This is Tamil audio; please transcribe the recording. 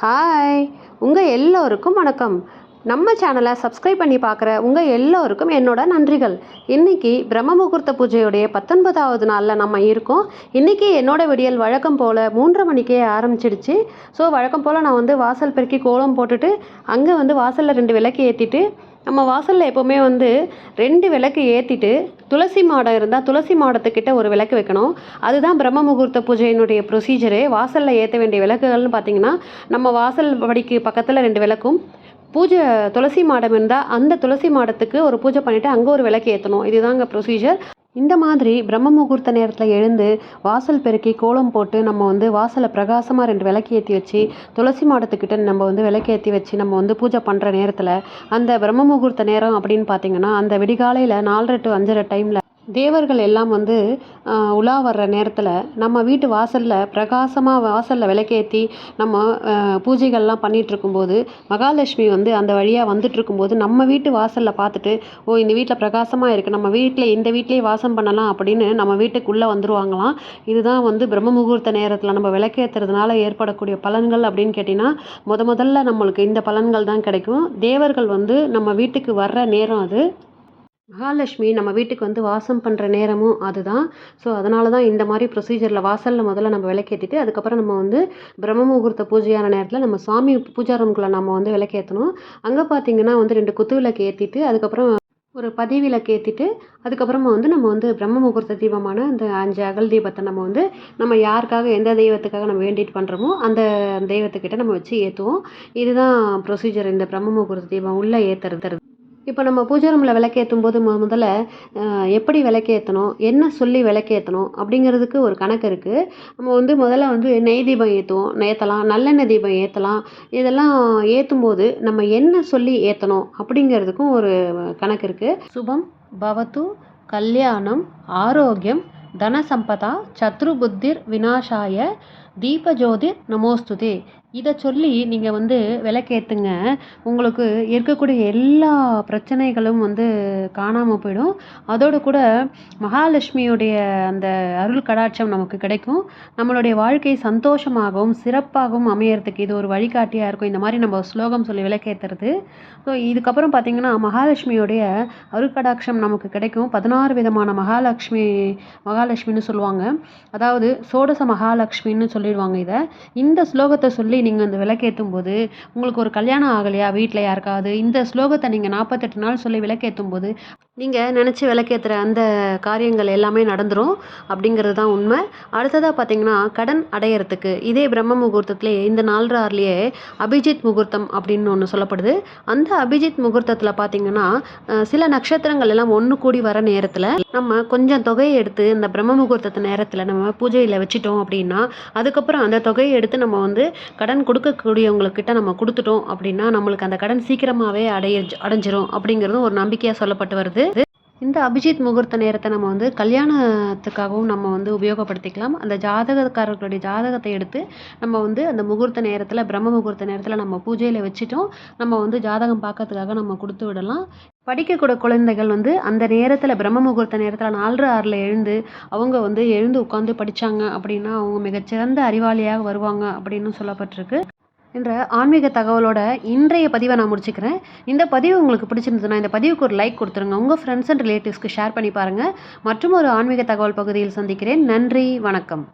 ஹாய் உங்கள் எல்லோருக்கும் வணக்கம். நம்ம சேனலை சப்ஸ்கிரைப் பண்ணி பார்க்குற உங்கள் எல்லோருக்கும் என்னோட நன்றிகள். இன்றைக்கி பிரம்ம முகூர்த்த பூஜையுடைய பத்தொன்பதாவது நாளில் நம்ம இருக்கோம். இன்றைக்கி என்னோட விடியல் வழக்கம் போல் மூன்றரை மணிக்கே ஆரம்பிச்சிடுச்சு. ஸோ வழக்கம் போல் நான் வந்து வாசல் பெருக்கி கோலம் போட்டுட்டு அங்கே வந்து வாசலில் ரெண்டு விளக்கு ஏற்றிட்டு நம்ம வாசலில் எப்போவுமே வந்து ரெண்டு விளக்கு ஏற்றிட்டு துளசி மாடம் இருந்தால் துளசி மாடத்துக்கிட்ட ஒரு விளக்கு வைக்கணும். அதுதான் பிரம்ம முகூர்த்த பூஜையினுடைய ப்ரொசீஜரு வாசலில் ஏற்ற வேண்டிய விளக்குகள்னு பார்த்தீங்கன்னா நம்ம வாசல் படிக்கு பக்கத்தில் ரெண்டு விளக்கும். பூஜை துளசி மாடம் இருந்தால் அந்த துளசி மாடத்துக்கு ஒரு பூஜை பண்ணிவிட்டு அங்கே ஒரு விளக்கு ஏற்றணும் இதுதாங்க ப்ரொசீஜர் இந்த மாதிரி பிரம்ம முகூர்த்த நேரத்தில் எழுந்து வாசல் பெருக்கி கோலம் போட்டு நம்ம வந்து வாசலை பிரகாசமாக ரெண்டு விளக்கு ஏற்றி வச்சு துளசி மாடத்துக்கிட்ட நம்ம வந்து விளக்கு ஏற்றி வச்சு நம்ம வந்து பூஜை பண்ணுற நேரத்தில் அந்த பிரம்ம முகூர்த்த நேரம் அப்படின்னு பார்த்தீங்கன்னா அந்த விடிகாலையில் நாலரை டு அஞ்சரை டைமில் தேவர்கள் எல்லாம் வந்து உலா வர்ற நேரத்தில் நம்ம வீட்டு வாசலில் பிரகாசமாக வாசலில் விளக்கேற்றி நம்ம பூஜைகள்லாம் பண்ணிகிட்ருக்கும்போது மகாலட்சுமி வந்து அந்த வழியாக வந்துட்டுருக்கும்போது நம்ம வீட்டு வாசலில் பார்த்துட்டு ஓ இந்த வீட்டில் பிரகாசமாக இருக்குது நம்ம வீட்டில் இந்த வீட்டிலேயே வாசம் பண்ணலாம் அப்படின்னு நம்ம வீட்டுக்குள்ளே வந்துருவாங்களாம். இதுதான் வந்து பிரம்ம முகூர்த்த நேரத்தில் நம்ம விளக்கேற்றுறதுனால ஏற்படக்கூடிய பலன்கள் அப்படின்னு கேட்டிங்கன்னா முத முதல்ல நம்மளுக்கு இந்த பலன்கள் தான் கிடைக்கும். தேவர்கள் வந்து நம்ம வீட்டுக்கு வர்ற நேரம் அது. மகாலட்சுமி நம்ம வீட்டுக்கு வந்து வாசம் பண்ணுற நேரமும் அதுதான். ஸோ அதனால தான் இந்த மாதிரி ப்ரொசீஜரில் வாசலில் முதல்ல நம்ம விளக்கேற்றிட்டு அதுக்கப்புறம் நம்ம வந்து பிரம்ம முகூர்த்த பூஜையான நேரத்தில் நம்ம சாமி பூஜா ரூம்குள்ளே நம்ம வந்து விளக்கேற்றணும் அங்கே பார்த்தீங்கன்னா வந்து ரெண்டு குத்து விளக்கு ஏற்றிட்டு அதுக்கப்புறம் ஒரு பதி விளக்கு ஏற்றிட்டு அதுக்கப்புறமா வந்து நம்ம வந்து பிரம்ம முகூர்த்த தீபமான அந்த அஞ்சு அகல் தீபத்தை நம்ம வந்து நம்ம யாருக்காக எந்த தெய்வத்துக்காக நம்ம வேண்டிட்டு பண்ணுறோமோ அந்த தெய்வத்துக்கிட்ட நம்ம வச்சு ஏற்றுவோம் இதுதான் ப்ரொசீஜர் இந்த பிரம்ம முகூர்த்த தீபம் உள்ளே ஏற்றுறது இப்போ நம்ம பூஜை ரூமில் விளக்கேற்றும் போது முதல்ல எப்படி விளக்கேற்றணும் என்ன சொல்லி விளக்கேற்றணும் அப்படிங்கிறதுக்கு ஒரு கணக்கு இருக்குது நம்ம வந்து முதல்ல வந்து நெய் தீபம் ஏற்றுவோம் ஏற்றலாம் நல்லெண்ணெய் தீபம் ஏற்றலாம் இதெல்லாம் ஏற்றும் போது நம்ம என்ன சொல்லி ஏற்றணும் அப்படிங்கிறதுக்கும் ஒரு கணக்கு இருக்குது சுபம் பவத்து கல்யாணம் ஆரோக்கியம் தனசம்பதா சத்ரு புத்திர் வினாசாய தீபஜோதிர் நமோஸ்துதி. இதை சொல்லி நீங்கள் வந்து விளக்கேற்றுங்க உங்களுக்கு இருக்கக்கூடிய எல்லா பிரச்சனைகளும் வந்து காணாமல் போயிடும். அதோடு கூட மகாலட்சுமியுடைய அந்த அருள் கடாட்சம் நமக்கு கிடைக்கும். நம்மளுடைய வாழ்க்கை சந்தோஷமாகவும் சிறப்பாகவும் அமையறதுக்கு இது ஒரு வழிகாட்டியாக இருக்கும். இந்த மாதிரி நம்ம ஸ்லோகம் சொல்லி விளக்கேற்றுறது ஸோ இதுக்கப்புறம் பார்த்திங்கன்னா மகாலட்சுமியுடைய அருட்கடாட்சம் நமக்கு கிடைக்கும். பதினாறு விதமான மகாலட்சுமி மகாலட்சுமின்னு சொல்லுவாங்க. அதாவது சோடச மகாலட்சுமின்னு சொல்லி சொல்லிடுவாங்க இதை. இந்த ஸ்லோகத்தை சொல்லி நீங்கள் அந்த விளக்கேற்றும் போது உங்களுக்கு ஒரு கல்யாணம் ஆகலையா? வீட்டில் யாருக்காவது? இந்த ஸ்லோகத்தை நீங்கள் நாற்பத்தெட்டு நாள் சொல்லி விளக்கேற்றும் போது நீங்கள் நினச்சி விளக்கேற்றுற அந்த காரியங்கள் எல்லாமே நடந்துரும் அப்படிங்கிறது தான் உண்மை. அடுத்ததாக பார்த்தீங்கன்னா கடன் அடையிறதுக்கு. இதே பிரம்ம முகூர்த்தத்துலேயே இந்த நாலரார்லேயே அபிஜித் முகூர்த்தம் அப்படின்னு ஒன்று சொல்லப்படுது. அந்த அபிஜித் முகூர்த்தத்தில் பார்த்தீங்கன்னா சில நட்சத்திரங்கள் எல்லாம் ஒன்று கூடி வர நேரத்தில் நம்ம கொஞ்சம் தொகையை எடுத்து இந்த பிரம்ம முகூர்த்தத்து நேரத்தில் நம்ம பூஜையில் வச்சுட்டோம் அப்படின்னா அதுக்கப்புறம் அந்த தொகையை எடுத்து நம்ம வந்து கடன் கொடுக்கக்கூடியவங்கக்கிட்ட நம்ம கொடுத்துட்டோம் அப்படின்னா நம்மளுக்கு அந்த கடன் சீக்கிரமாகவே அடைய அடைஞ்சிரும் அப்படிங்கிறதும் ஒரு நம்பிக்கையாக சொல்லப்பட்டு வருது. இந்த அபிஜித் முகூர்த்த நேரத்தை நம்ம வந்து கல்யாணத்துக்காகவும் நம்ம வந்து உபயோகப்படுத்திக்கலாம். அந்த ஜாதகக்காரர்களுடைய ஜாதகத்தை எடுத்து நம்ம வந்து அந்த முகூர்த்த நேரத்தில் பிரம்ம முகூர்த்த நேரத்தில் நம்ம பூஜையில் வச்சுட்டோம். நம்ம வந்து ஜாதகம் பார்க்கறதுக்காக நம்ம கொடுத்து விடலாம். படிக்கக்கூடிய குழந்தைகள் வந்து அந்த நேரத்தில் பிரம்ம முகூர்த்த நேரத்தில் நாலு ஆறில் எழுந்து அவங்க வந்து எழுந்து உட்காந்து படித்தாங்க அப்படின்னா அவங்க மிகச்சிறந்த அறிவாளியாக வருவாங்க அப்படின்னு சொல்லப்பட்டிருக்கு. என்ற ஆன்மீக தகவலோட இன்றைய பதிவை நான் முடிச்சுக்கிறேன். இந்த பதிவு உங்களுக்கு பிடிச்சிருந்ததுன்னா இந்த பதிவுக்கு ஒரு லைக் கொடுத்துருங்க. உங்கள் ஃப்ரெண்ட்ஸ் அண்ட் ரிலேட்டிவ்ஸ்க்கு ஷேர் பண்ணி பாருங்கள் மற்றும் ஒரு ஆன்மீக தகவல் பகுதியில் சந்திக்கிறேன். நன்றி. வணக்கம்.